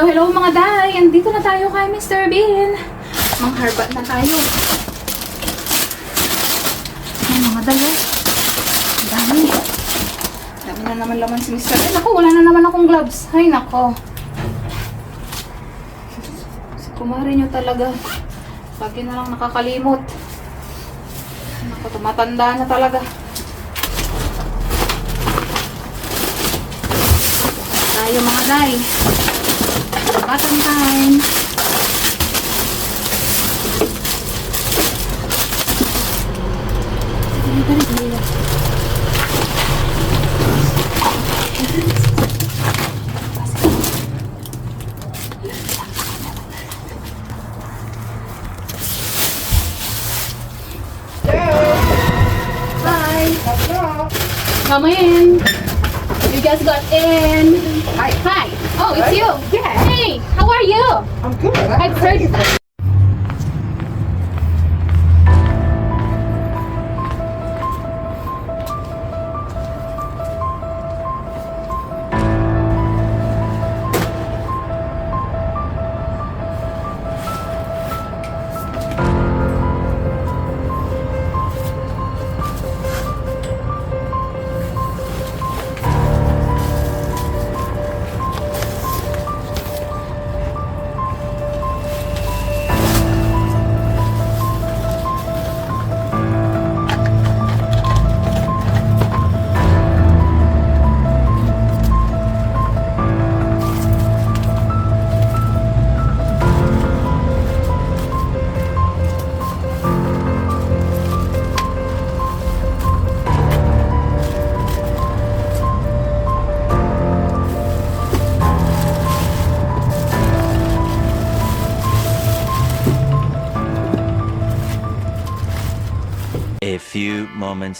Hello, hello mga day! Andito na tayo kay Mr. Bean. Mang harbat na tayo. Ay, mga day, oh. Dami. Dami na naman laman si Mr. Bean. Ako, wala na naman akong gloves. Ay, nako. Si kumari nyo talaga. Lagi na lang nakakalimot. Nako, tumatanda na talaga. tayo mga day. Time. Dali, dali, dali. Come in. You guys got in. Hi. Hi. Oh, it's you. Yeah. Hey, how are you? I'm good. I've heard.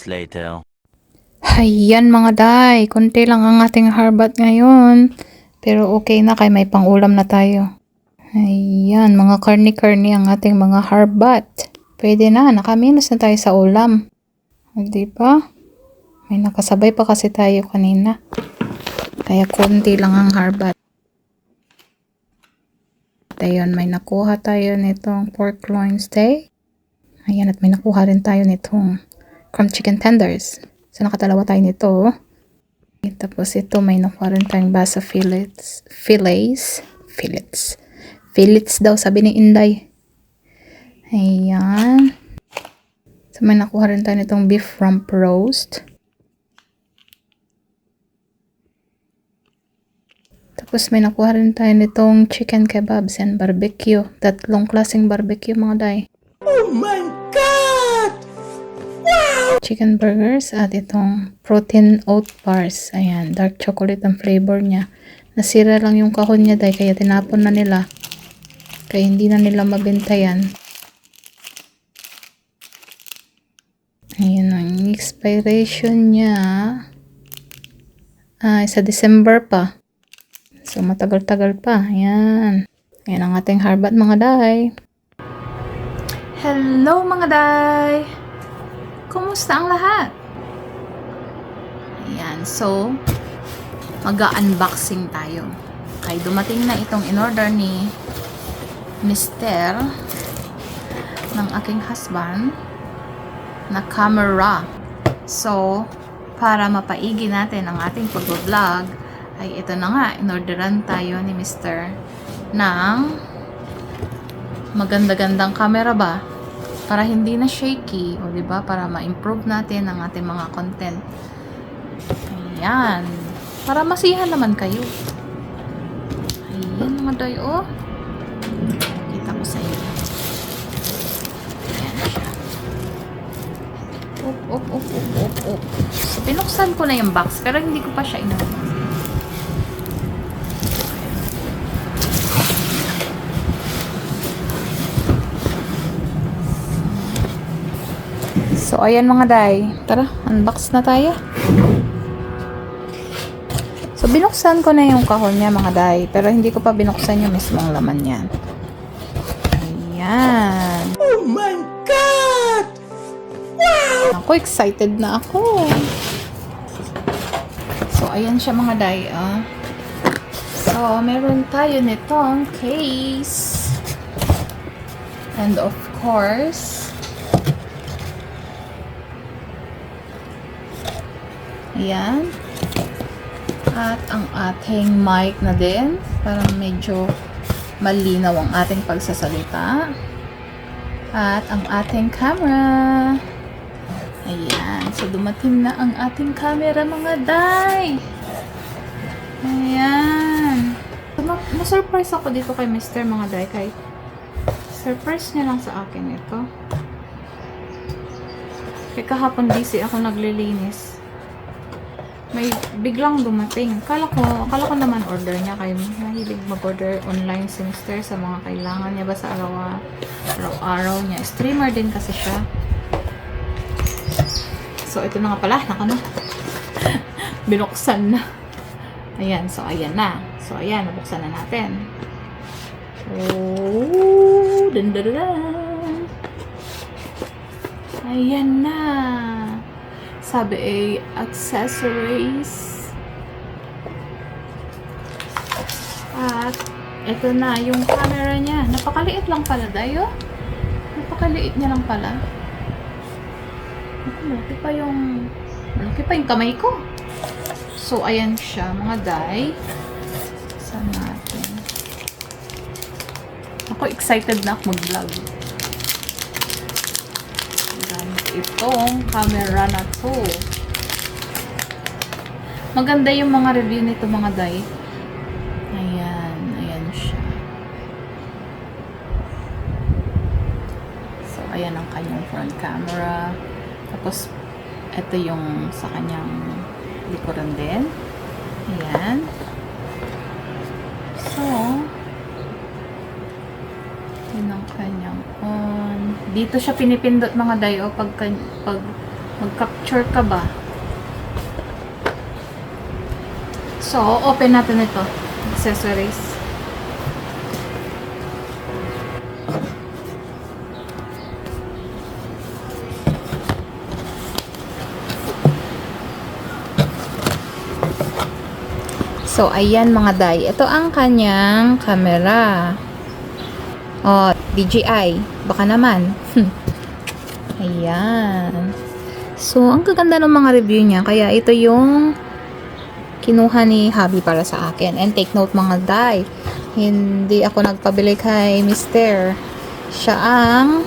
Moments later. Hayan mga day, konti lang ang ating harbat ngayon. Pero okay na kay may pangulam na tayo. Ayan, mga karni-karni ang ating mga harbat. Pwede na, nakaminos na tayo sa ulam. O, di ba? May nakasabay pa kasi tayo kanina. Kaya konti lang ang harbat. Ayun, may nakuha tayo nitong pork loin steak. Ayan, at may nakuha rin tayo nitong crumb chicken tenders. So, nakatalawa tayo nito. Tapos ito, may nakuha rin basa fillets. Fillets. Fillets. Fillets daw, sabi ni Inday. Ayan. So, may nakuha rin tayo nitong beef rump roast. Tapos may nakuha rin tayo nitong chicken kebabs and barbecue. Tatlong klaseng barbecue mga day. Oh my! Chicken burgers at itong protein oat bars. Ayan, dark chocolate ang flavor niya. Nasira lang yung kahon niya dahil kaya tinapon na nila. Kaya hindi na nila mabenta yan. Ayan ang expiration niya. Ay, sa December pa. So, matagal-tagal pa. Ayan. Ayan ang ating harbat mga day. Hello mga day! Kumusta ang lahat? Ayan, so, mag-unboxing tayo. Kay dumating na itong in-order ni Mister ng aking husband na camera. So, para mapaigi natin ang ating pag-vlog, ay ito na nga, in-orderan tayo ni Mister ng maganda-gandang camera ba? Para hindi na shaky, o di ba? Para ma-improve natin ang ating mga content. Ayan. Para masihan naman kayo. Ayan mga doy, oh. Kita ko sa inyo. Ayan siya. Up, up, up, up, up, up. So, pinuksan ko na yung box, pero hindi ko pa siya inabot. So, ayan mga day. Tara, unbox na tayo. So, binuksan ko na yung kahon niya mga day. Pero hindi ko pa binuksan yung mismong laman niyan. Ayan. Oh my God! Ako, excited na ako. So, ayan siya mga day. Ah. So, So, meron tayo nitong case. And of course, ayan. At ang ating mic na din. Parang medyo malinaw ang ating pagsasalita. At ang ating camera. Ayan. So, dumating na ang ating camera mga day. Ayan. Ma- Ma-surprise ako dito kay Mr. mga day. Kay surprise niya lang sa akin ito. Kaya kahapon busy ako naglilinis. May biglang dumating. Kala ko, kala ko naman order niya kay mahilig mag-order online si Mr. sa mga kailangan niya ba sa araw araw-araw niya. Streamer din kasi siya. So, ito na nga pala. Naka na. Binuksan na. Ayan. So, ayan na. So, ayan. Nabuksan na natin. Oh, dun. Ayan na. Sabi ay accessories. At ito na yung camera niya. Napakaliit lang pala, Dayo. Napakaliit niya lang pala. Malaki pa yung malaki pa yung kamay ko. So, ayan siya, mga day. Saan natin? Ako, excited na ako mag-vlog. Gamit itong camera na to. Maganda yung mga review nito, mga day. Ayan, ayan siya. So, ayan ang kanyang front camera. Tapos, ito yung sa kanyang likuran din. Ayan. Dito siya pinipindot mga dayo pag, pag mag-capture ka ba. So, open natin ito. Accessories. So, ayan mga day. Ito ang kanyang camera. Oh, DJI. Baka naman. ayan. So, ang gaganda ng mga review niya. Kaya ito yung kinuha ni Habi para sa akin. And take note mga day. Hindi ako nagpabili kay Mister. Siya ang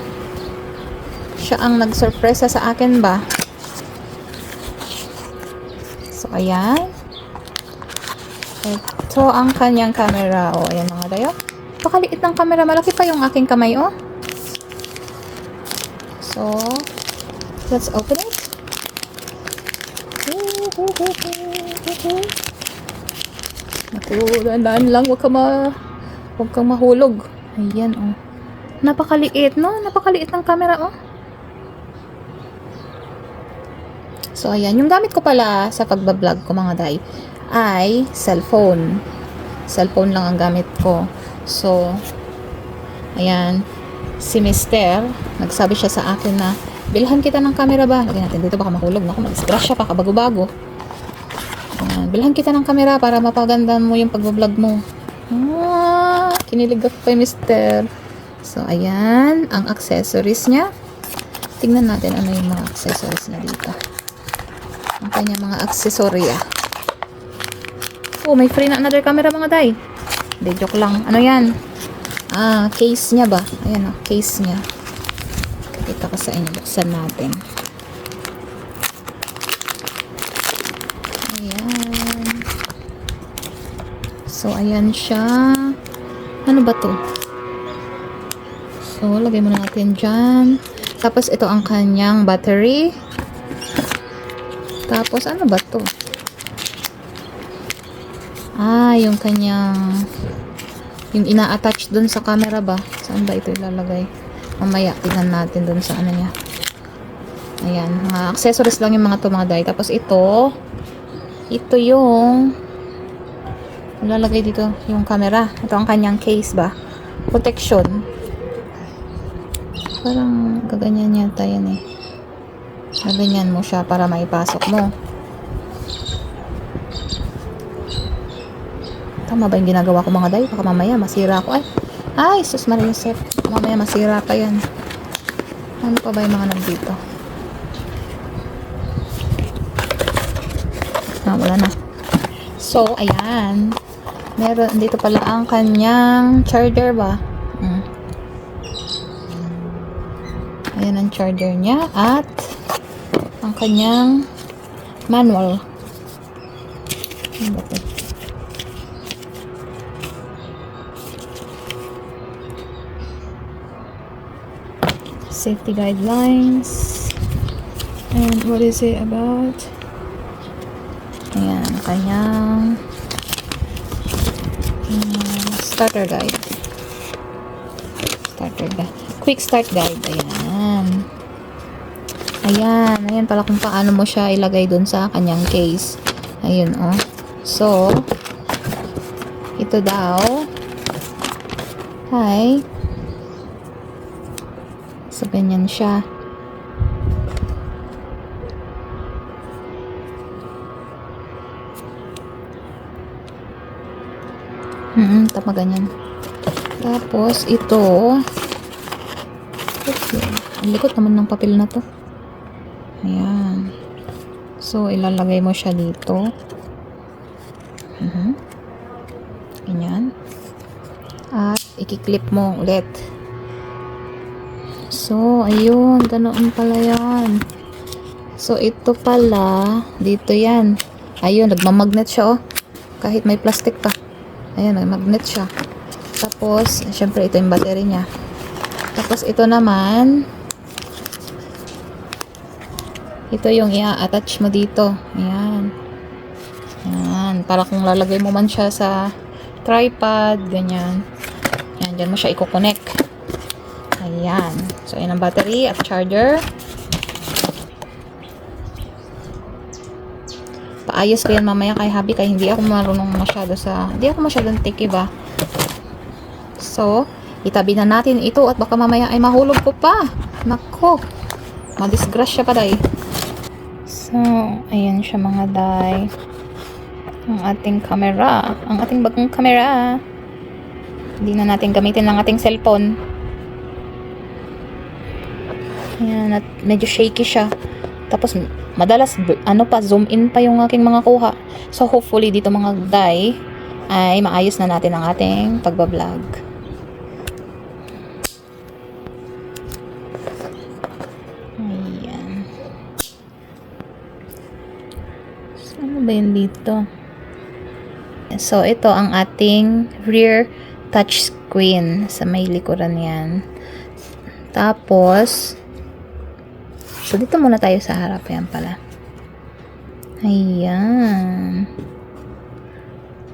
siya ang nagsurpresa sa akin ba? So, ayan. Ito ang kanyang camera. O, ayan mga dayo. Pakaliit ng camera. Malaki pa yung aking kamay, oh. So, let's open it. Naku, dahan lang. Huwag ka ma... Huwag kang mahulog. Ayan, oh. Napakaliit, no? Napakaliit ng camera, oh. So, ayan. Yung gamit ko pala sa pagbablog ko, mga day, ay cellphone. Cellphone lang ang gamit ko. So, ayan. Si Mister, nagsabi siya sa akin na, bilhan kita ng camera ba? Lagyan natin dito, baka mahulog. Naku, mag-stress pa, kabago-bago. Ayan, bilhan kita ng camera para mapagandaan mo yung pagbablog mo. Ah, kinilig ako kay Mister. So, ayan, ang accessories niya. Tingnan natin ano yung mga accessories na dito. Ang kanya mga aksesorya. Oh, may free na another camera mga day. Hindi, joke lang. Ano yan? Ah, case niya ba? Ayan oh, case niya. Kita ko sa inyo. Buksan natin. Ayan. So, ayan siya. Ano ba to? So, lagay muna natin dyan. Tapos, ito ang kanyang battery. Tapos, ano ba to? Ah, yung kanyang yung ina-attach dun sa camera ba? Saan ba ito ilalagay? Mamaya, tingnan natin dun sa ano niya. Ayan, mga accessories lang yung mga to mga day. Tapos ito, ito yung ilalagay dito yung camera. Ito ang kanyang case ba? Protection. Parang gaganyan yata yan eh. Gaganyan mo siya para maipasok mo. Tama ba yung ginagawa ko mga day? Baka mamaya masira ako. Ay, ay, sus. Baka Mamaya masira pa yan. Ano pa ba yung mga nandito? Ah, wala na. So, ayan. Meron, dito pala ang kanyang charger ba? Mm. Ayan ang charger niya at ang kanyang manual. Ano ba? Safety guidelines. And what is it about? Ayan, kanyang mm, starter guide. Starter guide. Quick start guide. Ayan. Ayan. Ayan pala kung paano mo siya ilagay dun sa kanyang case. Ayun, oh. So, ito daw. Hi. Ganyan siya. Mm tama ganyan. Tapos, ito. Oops, ang likot naman ng papel na to. Ayan. So, ilalagay mo siya dito. Mhm. Ganyan. At, ikiklip mo ulit. So, ayun. Ganoon pala yan. So, ito pala. Dito yan. Ayun, nagmamagnet siya, oh. Kahit may plastic pa. Ayan, may magnet siya. Tapos, syempre, ito yung battery niya. Tapos, ito naman, ito yung i-attach mo dito. Ayan. Ayan. Para kung lalagay mo man siya sa tripod, ganyan. Ayan, dyan mo siya i-connect. Ayan. So, ayan ang battery at charger. Paayos ko yan mamaya kay Habi kaya hindi ako marunong masyado sa... Hindi ako masyadong tiki ba? So, itabi na natin ito at baka mamaya ay mahulog ko pa. Nako. Madisgrasya pa day. So, ayan siya mga day. Ang ating camera. Ang ating bagong camera. Hindi na natin gamitin ng ating cellphone. Ayan, at medyo shaky siya. Tapos, madalas, ano pa, zoom in pa yung aking mga kuha. So, hopefully, dito mga day, ay maayos na natin ang ating pagbablog. Ayan. So, ano ba yun dito? So, ito ang ating rear touch screen sa may likuran yan. Tapos, so dito muna tayo sa harap yan pala. Ayan.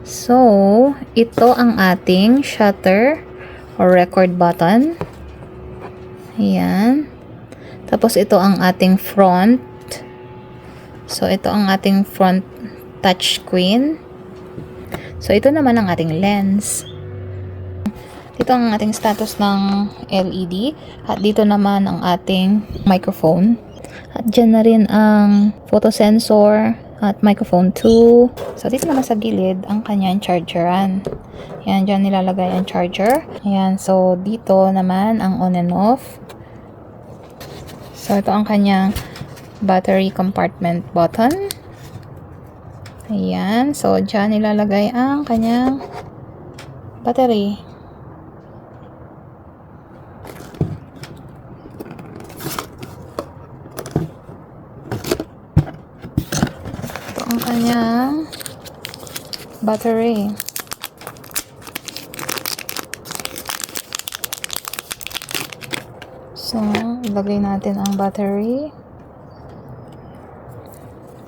So, ito ang ating shutter or record button. Ayan. Tapos, ito ang ating front. So, ito ang ating front touch screen. So, ito naman ang ating lens. Dito ang ating status ng LED. At dito naman ang ating microphone. At dyan na rin ang photo sensor at microphone 2. So, dito naman sa gilid ang kanyang chargeran. Yan, dyan nilalagay ang charger. Ayan, so dito naman ang on and off. So, ito ang kanyang battery compartment button. Ayan, so dyan nilalagay ang kanyang battery. Ito ang kanyang battery. So, ilagay natin ang battery.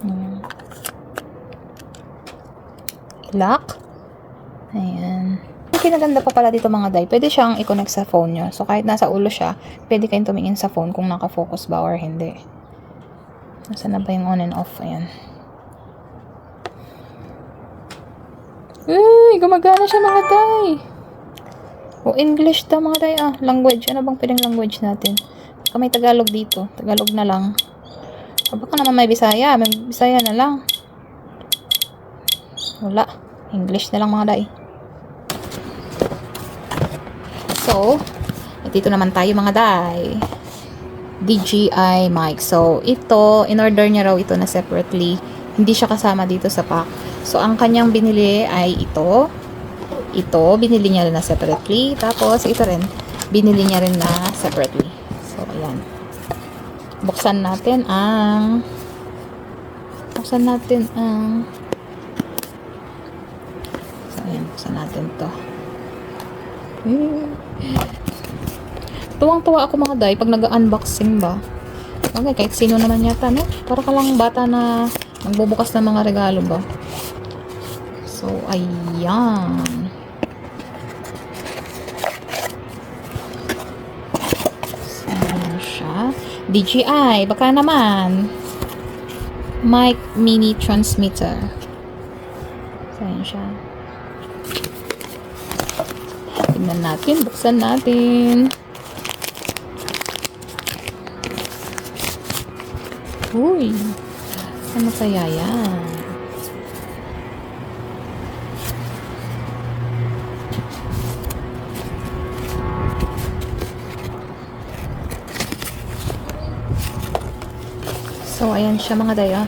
Ayan. Lock. Ayan. Ang kinaganda pa pala dito mga day, pwede siyang i-connect sa phone nyo. So, kahit nasa ulo siya, pwede kayong tumingin sa phone kung nakafocus ba or hindi. Nasaan na ba yung on and off? Ayan. Ay, gumagana siya mga tay. O, English ta mga tay. Ah, language. Ano bang pwedeng language natin? Baka may Tagalog dito. Tagalog na lang. O, baka naman may Bisaya. May Bisaya na lang. Wala. English na lang mga day. So, dito naman tayo mga day. DJI mic. So, ito, in order niya raw ito na separately. Hindi siya kasama dito sa pack. So, ang kanyang binili ay ito. Ito, binili niya rin na separately. Tapos, ito rin, binili niya rin na separately. So, ayan. Buksan natin ang buksan natin ang so, ayan, buksan natin to. Tuwang-tuwa ako mga day pag nag-unboxing ba. Okay, kahit sino naman yata, no? Para ka bata na magbubukas ng mga regalo ba. So, ayan. So, ayan siya. DJI, baka naman. Mic Mini Transmitter. So, siya. Tingnan natin, buksan natin. Uy, ano kaya yan? So, ayan siya mga daya.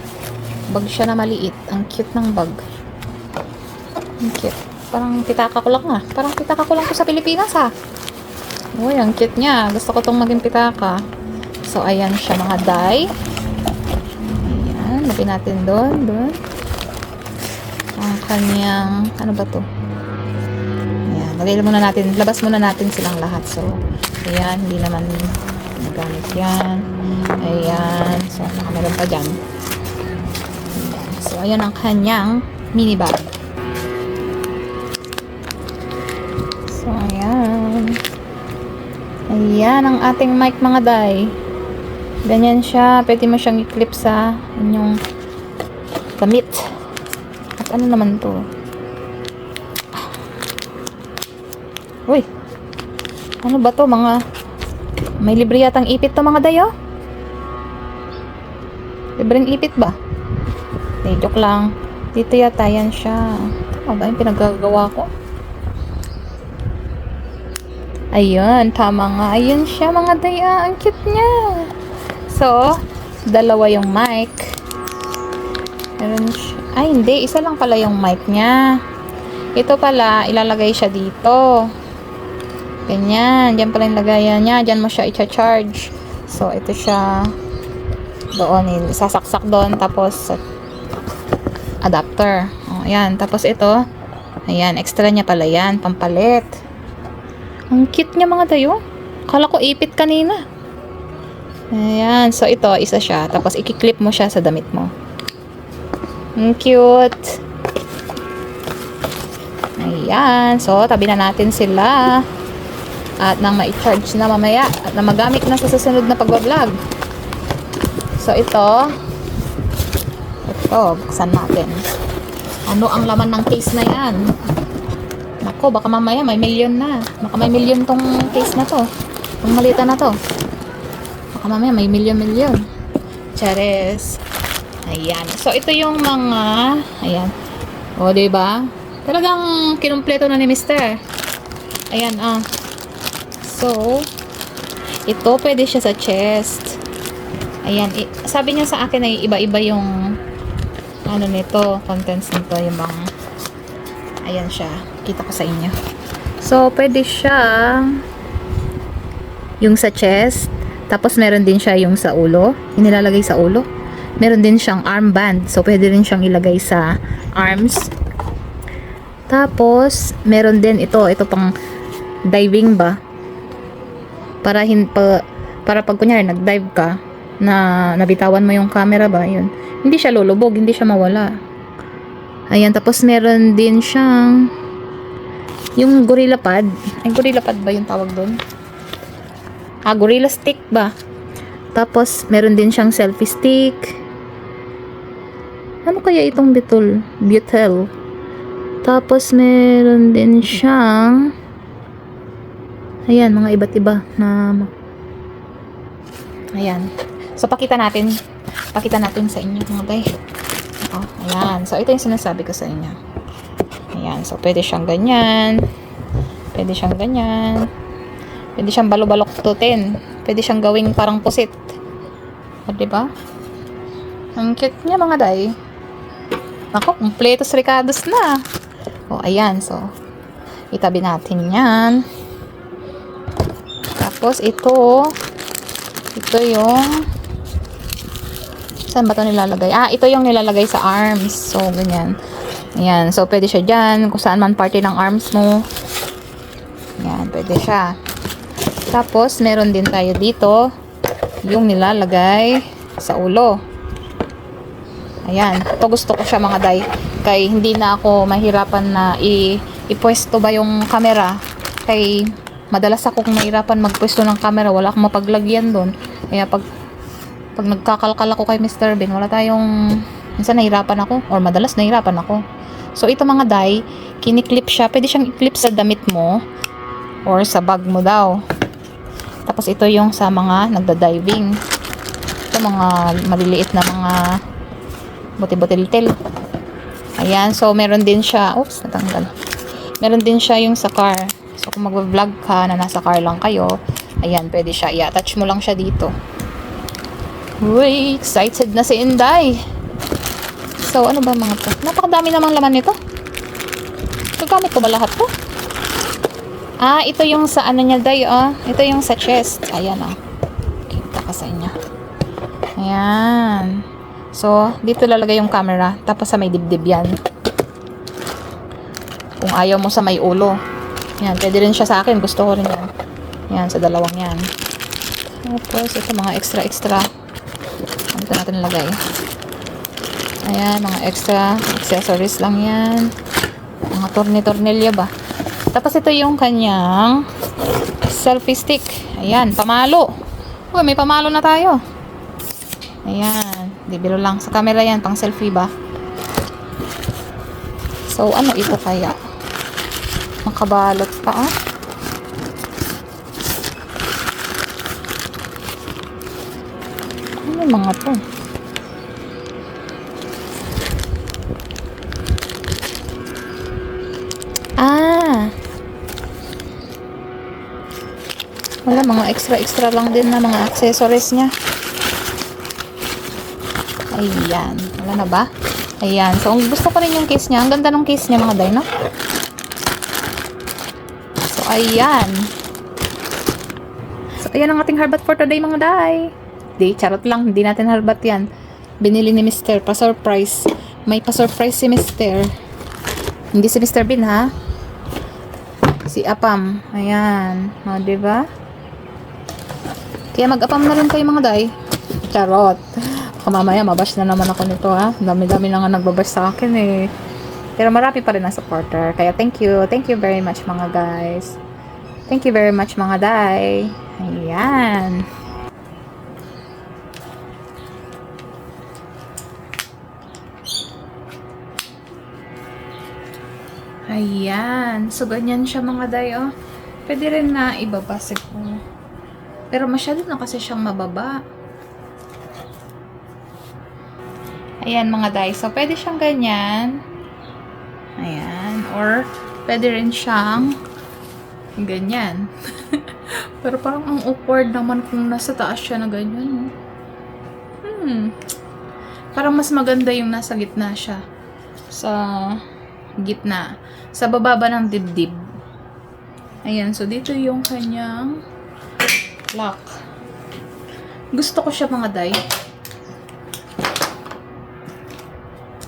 Bag siya na maliit. Ang cute ng bag. Ang cute. Parang pitaka ko lang ah. Parang pitaka ko lang to sa Pilipinas ah. Uy, ang cute niya. Gusto ko tong maging pitaka. So, ayan siya mga day. Ayan. Lagyan natin doon. Doon. Ang kanyang, ano ba to? Ayan. Lagay muna natin, labas muna natin silang lahat. So, ayan. Hindi naman nagamit yan. Ayan. So, nakameron pa dyan. So, ayan ang kanyang mini bag. So, ayan. Ayan ang ating mic mga day. Ganyan siya. Pwede mo siyang i-clip sa inyong damit. At ano naman to? Uy! Ano ba to? Mga may libre yatang ipit to mga dayo? Libreng ipit ba? Eh, joke lang. Dito yata yan siya. Tama ba yung pinagagawa ko? Ayun, tama nga. Ayun siya mga daya. Ang cute niya. So, dalawa yung mic. Meron siya. Ay, hindi. Isa lang pala yung mic niya. Ito pala, ilalagay siya dito. Ganyan. Diyan pala yung lagayan niya. Diyan mo siya i-charge. So, ito siya. Doon. Sasaksak doon. Tapos, adapter. O, ayan. Tapos ito. Ayan. Extra niya pala yan. Pampalit. Ang cute niya mga tayo. Kala ko ipit kanina. Ayan. So, ito, isa siya. Tapos, ikiklip mo siya sa damit mo. Ang cute. Ayan. So, tabi na natin sila. At nang ma-charge na mamaya. At na magamit na sa susunod na pag-vlog. So, ito. Ito, buksan natin. Ano ang laman ng case na yan? Nako, baka mamaya may million na. Baka may million tong case na to. Tong malita na to. Baka mamaya may million-million. Chares. Ayan. So, ito yung mga... Ayan. O, diba? Talagang kinumpleto na ni Mister. Ayan, ah. So, ito pwede siya sa chest. Ayan. sabi niya sa akin ay iba-iba yung ano nito, contents nito, yung bang ayan siya. Kita ko sa inyo. So, pwede siya yung sa chest. Tapos, meron din siya yung sa ulo. Yung nilalagay sa ulo. Meron din siyang armband. So, pwede rin siyang ilagay sa arms. Tapos, meron din ito. Ito pang diving ba? Para, hin, pa, para pag kunyari nag-dive ka, na nabitawan mo yung camera ba, yun. Hindi siya lulubog, hindi siya mawala. Ayan, tapos meron din siyang yung gorilla pad. Ay, gorilla pad ba yung tawag doon? Ah, gorilla stick ba? Tapos, meron din siyang selfie stick. Ano kaya itong bitul? Butel. Tapos, meron din siyang ayan, mga iba't iba na ayan. So, pakita natin. Pakita natin sa inyo mga bay. Oh, ayan. So, ito yung sinasabi ko sa inyo. Ayan. So, pwede siyang ganyan. Pwede siyang ganyan. Pwede siyang balok-baloktutin. Pwede siyang gawing parang pusit. O, diba? Ang cute niya mga day. Ako, kumpletos ricados na. O, ayan. So, itabi natin yan. Tapos, ito. Ito yung Saan ba ito nilalagay? Ah, ito yung nilalagay sa arms. So, ganyan. Ayan. So, pwede siya dyan. Kung saan man party ng arms mo. Ayan, pwede siya. Tapos, meron din tayo dito yung nilalagay sa ulo. Ayan. Ito gusto ko siya mga day. Kay hindi na ako mahirapan na i ipwesto ba yung camera. Kay madalas akong mahirapan magpwesto ng camera. Wala akong mapaglagyan doon. Kaya pag pag nagkakalkal ako kay Mr. Bean, wala tayong minsan nahirapan ako or madalas nahirapan ako. So ito mga day, kiniklip siya. Pwede siyang i-clip sa damit mo or sa bag mo daw. Tapos ito yung sa mga nagda-diving. Ito mga maliliit na mga buti-butil-til. Ayan, so meron din siya, oops, natanggal. Meron din siya yung sa car. So kung mag-vlog ka na nasa car lang kayo, ayan, pwede siya. I-attach mo lang siya dito. Uy, excited na si Inday. So, ano ba mga to? Napakadami namang laman nito. Gagamit ko ba lahat to? Ah, ito yung sa ano niya, Day, oh. Ito yung sa chest. Ayan, oh. Kita ka sa inyo. Ayan. So, dito lalagay yung camera. Tapos sa may dibdib yan. Kung ayaw mo sa may ulo. Yan, pwede rin siya sa akin. Gusto ko rin yan. Yan, sa dalawang yan. Tapos, ito mga extra-extra. Dito natin lagay. Ayan, mga extra accessories lang yan. Mga torni-tornilya ba. Tapos ito yung kanyang selfie stick. Ayan, pamalo. Uy, may pamalo na tayo. Ayan, di lang. Sa camera yan, pang selfie ba? So, ano ito kaya? Makabalot pa, oh. Ano mga to? Ah! Wala, mga extra-extra lang din na mga accessories niya. Ayan. Wala na ba? Ayan. So, gusto ko rin yung case niya. Ang ganda ng case niya, mga day, no? Ayan. So, ayan ang ating harbat for today, mga day. Di, charot lang. Hindi natin harbat yan. Binili ni Mr. Pa-surprise. May pa-surprise si Mr. Hindi si Mr. Bean, ha? Si Apam. Ayan. O, diba? Kaya mag-apam na rin kayo, mga day. Charot. Baka mamaya, mabash na naman ako nito, ha? Dami-dami na nga nagbabash sa akin, eh. Pero marami pa rin ang supporter. Kaya thank you. Thank you very much, mga guys. Thank you very much, mga day. Ayan. Ayan. So, ganyan siya mga day, oh. Pwede rin na ibaba siguro. Pero masyado na kasi siyang mababa. Ayan mga day. So, pwede siyang ganyan. Ayan. Or, pwede rin siyang ganyan. Pero parang ang awkward naman kung nasa taas siya na ganyan. Hmm. Parang mas maganda yung nasa gitna siya. Sa gitna. Sa bababa ng dibdib. Ayan. So, dito yung kanyang lock. Gusto ko siya mga day.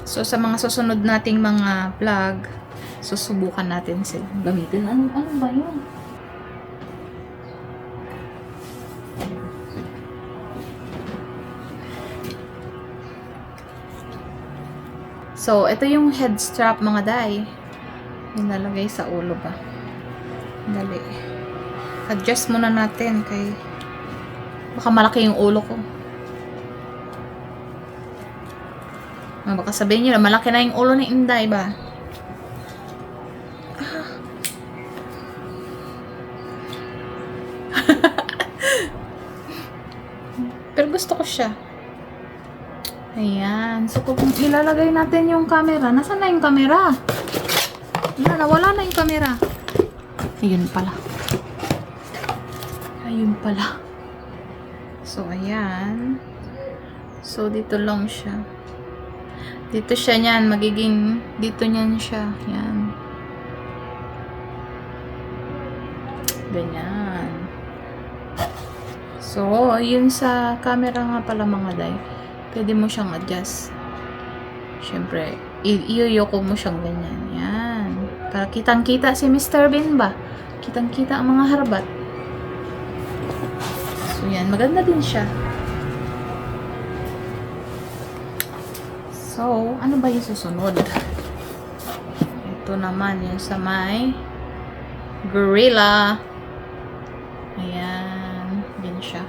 So, sa mga susunod nating mga vlog, susubukan natin sila gamitin. Ano, ano ba yun? So, ito yung head strap mga day. Yung nalagay sa ulo ba? Dali. Adjust muna natin kay baka malaki yung ulo ko. Ah, baka sabihin nyo na malaki na yung ulo ni Inday ba? Ilalagay natin yung camera, nasaan na yung camera? Wala, nawala na yung camera. Ayun pala. Ayun pala. So, ayan. So, dito lang siya. Dito siya niyan. Magiging, dito niyan siya. Yan. Ganyan. So, yun sa camera nga pala mga day. Pwede mo siyang adjust. Siyempre, iyuyoko mo siyang ganyan. Yan. Para kitang-kita si Mr. Bean ba? Kitang-kita ang mga harbat. So, yan. Maganda din siya. So, ano ba yung susunod? Ito naman yung sa may gorilla. Ayan. Yan siya.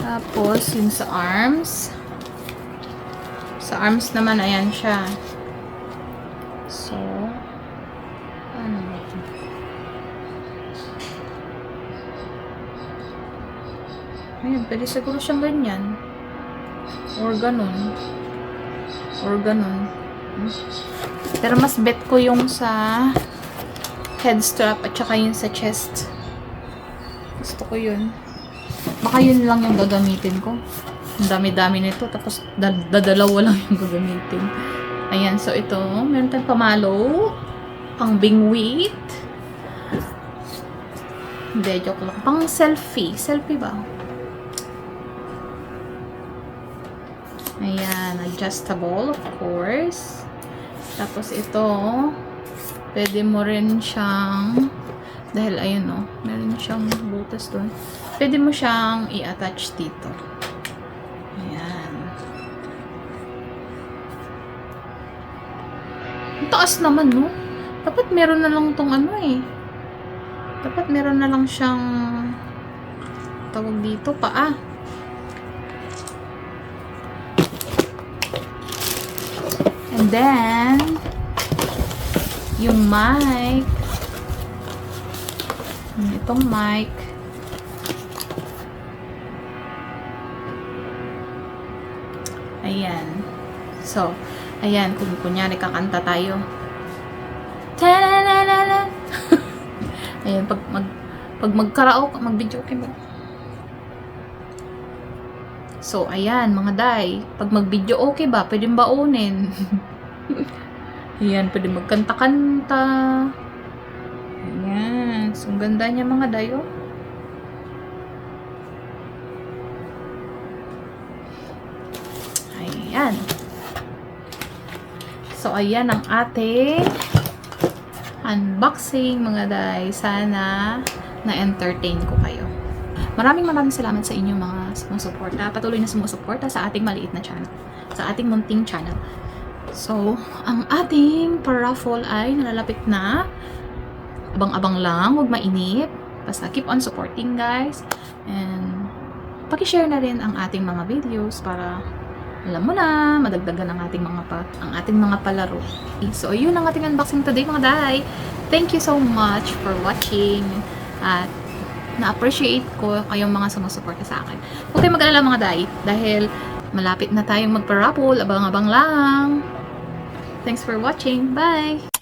Tapos, yung sa arms. Sa arms naman, ayan siya. So, ano ito? Ayan, pwede siguro siyang ganyan. Or ganun. Or ganun. Pero mas bet ko yung sa head strap at saka yung sa chest. Gusto ko yun. Baka yun lang yung gagamitin ko. Ang dami-dami nito. Tapos dal- dadalawa lang yung gagamitin. Ayan, so ito. Meron tayong pamalo. Pang bingwit. Hindi, joke lang. Pang selfie. Selfie ba? Ayan, adjustable, of course. Tapos ito, pwede mo rin siyang, dahil ayun o, meron siyang butas doon. Pwede mo siyang i-attach dito. Taas naman, no? Dapat meron na lang tong ano eh. Dapat meron na lang siyang tawag dito, paa. And then, yung mic. Yung Itong mic. Ayan. So, ayan, kung kunyari kakanta tayo. Ta-la-la-la-la. ayan, pag mag pag mag-karaoke, mag-video okay ba? So, ayan, mga day. Pag mag-video okay ba? Pwede baunin. ayan, pwede magkanta-kanta. Ayan. So, ang ganda niya mga day, oh. Ayan. So, ayan ang ating unboxing, mga day. Sana na-entertain ko kayo. Maraming maraming salamat sa inyo mga sumusuporta. Patuloy na sumusuporta sa ating maliit na channel. Sa ating munting channel. So, ang ating paraffle ay nalalapit na. Abang-abang lang, huwag mainip. Basta keep on supporting guys. And pakishare na rin ang ating mga videos para alam mo na, madagdagan ang ating mga pa, ang ating mga palaro. So, yun ang ating unboxing today mga day. Thank you so much for watching. At na-appreciate ko kayong mga sumusuporta sa akin. Huwag kayong mag-alala mga day dahil malapit na tayong magpa-raffle. Abang-abang lang. Thanks for watching. Bye!